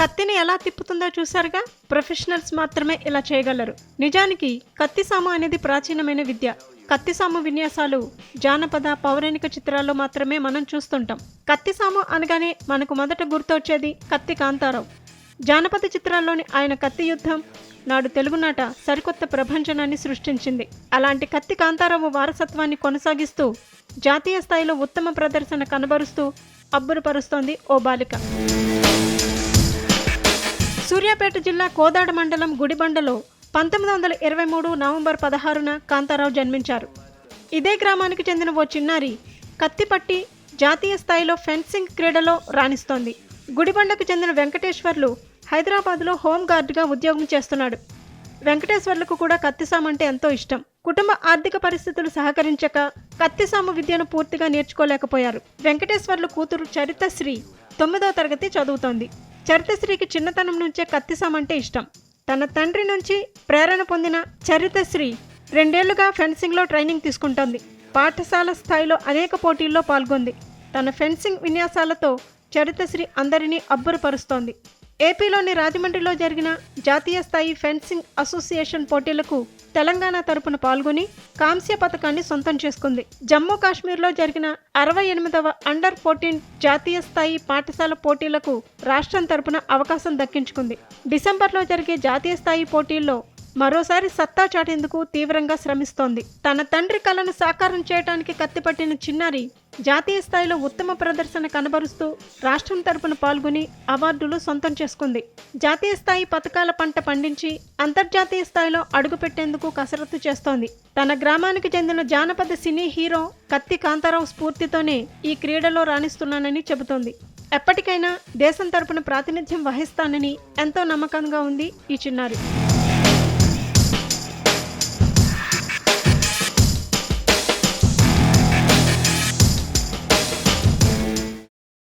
కత్తిని ఎలా తిప్పుతుందో చూశారుగా? ప్రొఫెషనల్స్ మాత్రమే ఇలా చేయగలరు. నిజానికి కత్తి సామ అనేది ప్రాచీనమైన విద్య. కత్తి సాము విన్యాసాలు జానపద పౌరాణిక చిత్రాల్లో మాత్రమే మనం చూస్తుంటాం. కత్తి సాము అనగానే మనకు మొదట గుర్తొచ్చేది కత్తి కాంతారావు. జానపద చిత్రాల్లోని ఆయన కత్తి యుద్ధం నాడు తెలుగునాట సరికొత్త ప్రభంజనాన్ని సృష్టించింది. అలాంటి కత్తి కాంతారావు వారసత్వాన్ని కొనసాగిస్తూ జాతీయ స్థాయిలో ఉత్తమ ప్రదర్శన కనబరుస్తూ అబ్బురపరుస్తోంది ఓ బాలిక. సూర్యాపేట జిల్లా కోదాడ మండలం గుడిబండలో పంతొమ్మిది వందల ఇరవై మూడు నవంబర్ పదహారున కాంతారావు జన్మించారు. ఇదే గ్రామానికి చెందిన ఓ చిన్నారి కత్తిపట్టి జాతీయ స్థాయిలో ఫెన్సింగ్ క్రీడలో రాణిస్తోంది. గుడిబండకు చెందిన వెంకటేశ్వర్లు హైదరాబాద్లో హోమ్ గార్డ్గా ఉద్యోగం చేస్తున్నాడు. వెంకటేశ్వర్లకు కూడా కత్తిసాము అంటే ఎంతో ఇష్టం. కుటుంబ ఆర్థిక పరిస్థితులు సహకరించక కత్తిసాము విద్యను పూర్తిగా నేర్చుకోలేకపోయారు. వెంకటేశ్వర్లు కూతురు చరితశ్రీ తొమ్మిదో తరగతి చదువుతోంది. చరితశ్రీకి చిన్నతనం నుంచే కత్తిసాము అంటే ఇష్టం. తన తండ్రి నుంచి ప్రేరణ పొందిన చరితశ్రీ రెండేళ్ళుగా ఫెన్సింగ్లో ట్రైనింగ్ తీసుకుంటోంది. పాఠశాల స్థాయిలో అనేక పోటీల్లో పాల్గొంది. తన ఫెన్సింగ్ విన్యాసాలతో చరితశ్రీ అందరినీ అబ్బురపరుస్తోంది. ఏపీలోని రాజమండ్రిలో జరిగిన జాతీయ స్థాయి ఫెన్సింగ్ అసోసియేషన్ పోటీలకు తెలంగాణ తరపున పాల్గొని కాంస్య పథకాన్ని సొంతం చేసుకుంది. జమ్మూ కాశ్మీర్లో జరిగిన అరవై ఎనిమిదవ అండర్ ఫోర్టీన్ జాతీయ స్థాయి పాఠశాల పోటీలకు రాష్ట్రం తరపున అవకాశం దక్కించుకుంది. డిసెంబర్లో జరిగే జాతీయ స్థాయి పోటీల్లో మరోసారి సత్తా చాటేందుకు తీవ్రంగా శ్రమిస్తోంది. తన తండ్రి కలను సాకారం చేయడానికి కత్తిపట్టిన చిన్నారి జాతీయ స్థాయిలో ఉత్తమ ప్రదర్శన కనబరుస్తూ రాష్ట్రం తరపున పాల్గొని అవార్డులు సొంతం చేసుకుంది. జాతీయ స్థాయి పథకాల పంట పండించి అంతర్జాతీయ స్థాయిలో అడుగుపెట్టేందుకు కసరత్తు చేస్తోంది. తన గ్రామానికి చెందిన జానపద సినీ హీరో కత్తి కాంతారావు స్ఫూర్తితోనే ఈ క్రీడలో రాణిస్తున్నానని చెబుతోంది. ఎప్పటికైనా దేశం తరపున ప్రాతినిధ్యం వహిస్తానని ఎంతో నమ్మకంగా ఉంది ఈ చిన్నారి.